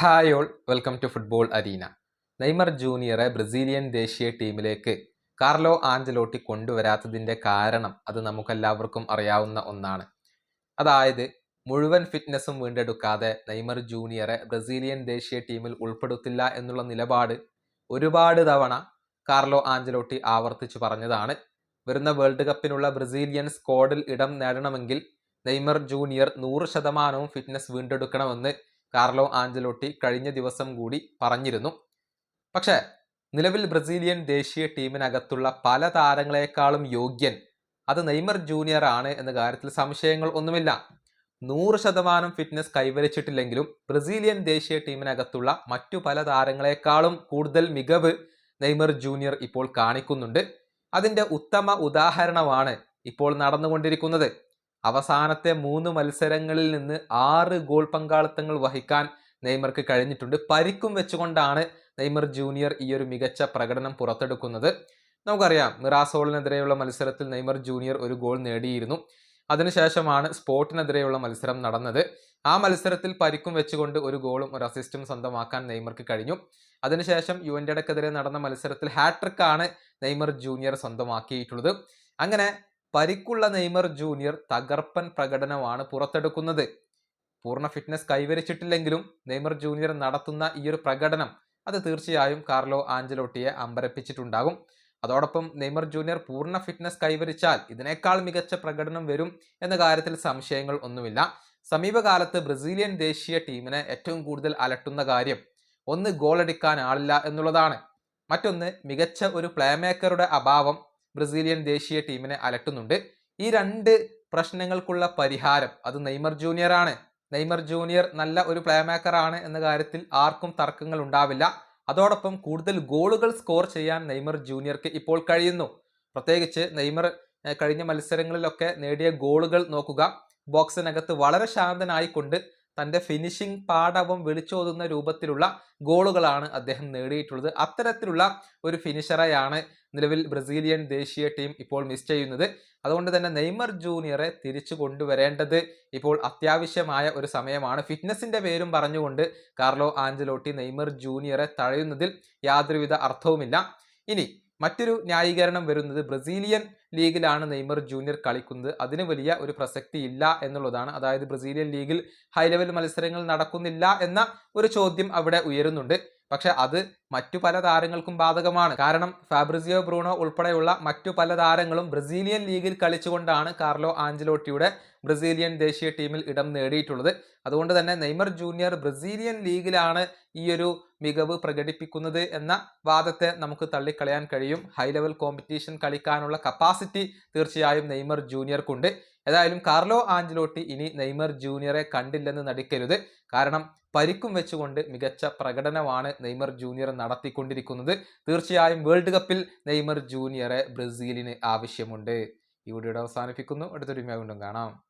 Hi all welcome to football arena Neymar ജൂനിയറെ Brazilian ദേശീയ ടീമിലേക്ക് Carlo Ancelotti കൊണ്ടുവരാത്തതിന്റെ കാരണം അത് നമുക്കെല്ലാവർക്കും അറിയാവുന്ന ഒന്നാണ്. അതായത് മുഴുവൻ ഫിറ്റ്നസ്സും വീണ്ടെടുക്കാതെ നെയ്മർ ജൂനിയറെ ബ്രസീലിയൻ ദേശീയ ടീമിൽ ഉൾപ്പെടുത്തില്ല എന്നുള്ള നിലപാട് ഒരുപാട് തവണ കാർലോ ആഞ്ചലോട്ടി ആവർത്തിച്ചു പറഞ്ഞതാണ്. വരുന്ന വേൾഡ് കപ്പിനുള്ള ബ്രസീലിയൻ സ്ക്വാഡിൽ ഇടം നേടണമെങ്കിൽ നെയ്മർ ജൂനിയർ നൂറ് ശതമാനവും ഫിറ്റ്നസ് വീണ്ടെടുക്കണമെന്ന് കാർലോ ആഞ്ചലോട്ടി കഴിഞ്ഞ ദിവസം കൂടി പറഞ്ഞിരുന്നു. പക്ഷേ നിലവിൽ ബ്രസീലിയൻ ദേശീയ ടീമിനകത്തുള്ള പല താരങ്ങളെക്കാളും യോഗ്യൻ അത് നെയ്മർ ജൂനിയർ ആണ് എന്ന കാര്യത്തിൽ സംശയങ്ങൾ ഒന്നുമില്ല. നൂറ് ശതമാനം ഫിറ്റ്നസ് കൈവരിച്ചിട്ടില്ലെങ്കിലും ബ്രസീലിയൻ ദേശീയ ടീമിനകത്തുള്ള മറ്റു പല താരങ്ങളെക്കാളും കൂടുതൽ മികവ് നെയ്മർ ജൂനിയർ ഇപ്പോൾ കാണിക്കുന്നുണ്ട്. അതിന്റെ ഉത്തമ ഉദാഹരണമാണ് ഇപ്പോൾ നടന്നുകൊണ്ടിരിക്കുന്നത്. അവസാനത്തെ മൂന്ന് മത്സരങ്ങളിൽ നിന്ന് ആറ് ഗോൾ പങ്കാളിത്തങ്ങൾ വഹിക്കാൻ നെയ്മർക്ക് കഴിഞ്ഞിട്ടുണ്ട്. പരിക്കും വെച്ചുകൊണ്ടാണ് നെയ്മർ ജൂനിയർ ഈ ഒരു മികച്ച പ്രകടനം പുറത്തെടുക്കുന്നത്. നമുക്കറിയാം മിറാസോളിനെതിരെയുള്ള മത്സരത്തിൽ നെയ്മർ ജൂനിയർ ഒരു ഗോൾ നേടിയിരുന്നു. അതിനുശേഷമാണ് സ്പോർട്ടിനെതിരെയുള്ള മത്സരം നടന്നത്. ആ മത്സരത്തിൽ പരിക്കും വെച്ചുകൊണ്ട് ഒരു ഗോളും ഒരു അസിസ്റ്റും സ്വന്തമാക്കാൻ നെയ്മർക്ക് കഴിഞ്ഞു. അതിനുശേഷം യുവന്റെക്കെതിരെ നടന്ന മത്സരത്തിൽ ഹാട്രിക്കാണ് നെയ്മർ ജൂനിയർ സ്വന്തമാക്കിയിട്ടുള്ളത്. അങ്ങനെ പരിക്കുള്ള നെയ്മർ ജൂനിയർ തകർപ്പൻ പ്രകടനമാണ് പുറത്തെടുക്കുന്നത്. പൂർണ ഫിറ്റ്നസ് കൈവരിച്ചിട്ടില്ലെങ്കിലും നെയ്മർ ജൂനിയർ നടത്തുന്ന ഈ ഒരു പ്രകടനം അത് തീർച്ചയായും കാർലോ ആഞ്ചലോട്ടിയെ അമ്പരപ്പിച്ചിട്ടുണ്ടാകും. അതോടൊപ്പം നെയ്മർ ജൂനിയർ പൂർണ ഫിറ്റ്നസ് കൈവരിച്ചാൽ ഇതിനേക്കാൾ മികച്ച പ്രകടനം വരും എന്ന കാര്യത്തിൽ സംശയങ്ങൾ ഒന്നുമില്ല. സമീപകാലത്ത് ബ്രസീലിയൻ ദേശീയ ടീമിനെ ഏറ്റവും കൂടുതൽ അലട്ടുന്ന കാര്യം ഒന്ന് ഗോൾ അടിക്കാൻ ആളില്ല എന്നുള്ളതാണ്. മറ്റൊന്ന് മികച്ച ഒരു പ്ലേമേക്കറുടെ അഭാവം ബ്രസീലിയൻ ദേശീയ ടീമിനെ അലട്ടുന്നുണ്ട്. ഈ രണ്ട് പ്രശ്നങ്ങൾക്കുള്ള പരിഹാരം അത് നെയ്മർ ജൂനിയർ ആണ്. നെയ്മർ ജൂനിയർ നല്ല ഒരു പ്ലേ മേക്കർ ആണ് എന്ന കാര്യത്തിൽ ആർക്കും തർക്കങ്ങൾ ഉണ്ടാവില്ല. അതോടൊപ്പം കൂടുതൽ ഗോളുകൾ സ്കോർ ചെയ്യാൻ നെയ്മർ ജൂനിയർക്ക് ഇപ്പോൾ കഴിയുന്നു. പ്രത്യേകിച്ച് നെയ്മർ കഴിഞ്ഞ മത്സരങ്ങളിലൊക്കെ നേടിയ ഗോളുകൾ നോക്കുക. ബോക്സിനകത്ത് വളരെ ശാന്തനായിക്കൊണ്ട് തന്റെ ഫിനിഷിംഗ് പാടവും വിളിച്ചോതുന്ന രൂപത്തിലുള്ള ഗോളുകളാണ് അദ്ദേഹം നേടിയിട്ടുള്ളത്. അത്തരത്തിലുള്ള ഒരു ഫിനിഷറെയാണ് നിലവിൽ ബ്രസീലിയൻ ദേശീയ ടീം ഇപ്പോൾ മിസ് ചെയ്യുന്നത്. അതുകൊണ്ട് തന്നെ നെയ്മർ ജൂനിയറെ തിരിച്ചു കൊണ്ടുവരേണ്ടത് ഇപ്പോൾ അത്യാവശ്യമായ ഒരു സമയമാണ്. ഫിറ്റ്നസിന്റെ പേരും പറഞ്ഞുകൊണ്ട് കാർലോ ആഞ്ചലോട്ടി നെയ്മർ ജൂനിയറെ തഴയുന്നതിൽ യാതൊരുവിധ അർത്ഥവുമില്ല. ഇനി മറ്റൊരു ന്യായീകരണം വരുന്നത് ബ്രസീലിയൻ ലീഗിലാണ് നെയ്മർ ജൂനിയർ കളിക്കുന്നത്. അതിന് വലിയ ഒരു പ്രസക്തി ഇല്ല എന്നുള്ളതാണ്. അതായത് ബ്രസീലിയൻ ലീഗിൽ ഹൈ ലെവൽ മത്സരങ്ങൾ നടക്കുന്നില്ല എന്ന ഒരു ചോദ്യം അവിടെ ഉയരുന്നുണ്ട്. പക്ഷെ അത് മറ്റു പല താരങ്ങൾക്കും ബാധകമാണ്. കാരണം ഫാബ്രിസിയോ ബ്രൂണോ ഉൾപ്പെടെയുള്ള മറ്റു പല താരങ്ങളും ബ്രസീലിയൻ ലീഗിൽ കളിച്ചുകൊണ്ടാണ് കാർലോ ആഞ്ചലോട്ടിയുടെ ബ്രസീലിയൻ ദേശീയ ടീമിൽ ഇടം നേടിയിട്ടുള്ളത്. അതുകൊണ്ട് തന്നെ നെയ്മർ ജൂനിയർ ബ്രസീലിയൻ ലീഗിലാണ് ഈ ഒരു മികവ് പ്രകടിപ്പിക്കുന്നത് എന്ന വാദത്തെ നമുക്ക് തള്ളിക്കളയാൻ കഴിയും. ഹൈ ലെവൽ കോമ്പറ്റീഷൻ കളിക്കാനുള്ള കപ്പാസിറ്റി തീർച്ചയായും നെയ്മർ ജൂനിയർക്കുണ്ട്. ഏതായാലും കാർലോ ആഞ്ചലോട്ടി ഇനി നെയ്മർ ജൂനിയറെ കണ്ടില്ലെന്ന് നടിക്കരുത്. കാരണം പരിക്കും വെച്ചുകൊണ്ട് മികച്ച പ്രകടനമാണ് നെയ്മർ ജൂനിയർ നടത്തിക്കൊണ്ടിരിക്കുന്നത്. തീർച്ചയായും വേൾഡ് കപ്പിൽ നെയ്മർ ജൂനിയറെ ബ്രസീലിന് ആവശ്യമുണ്ട്. ഈ വീഡിയോയുടെ അവസാനിപ്പിക്കുന്നു. അടുത്തൊരു വീണ്ടും കാണാം.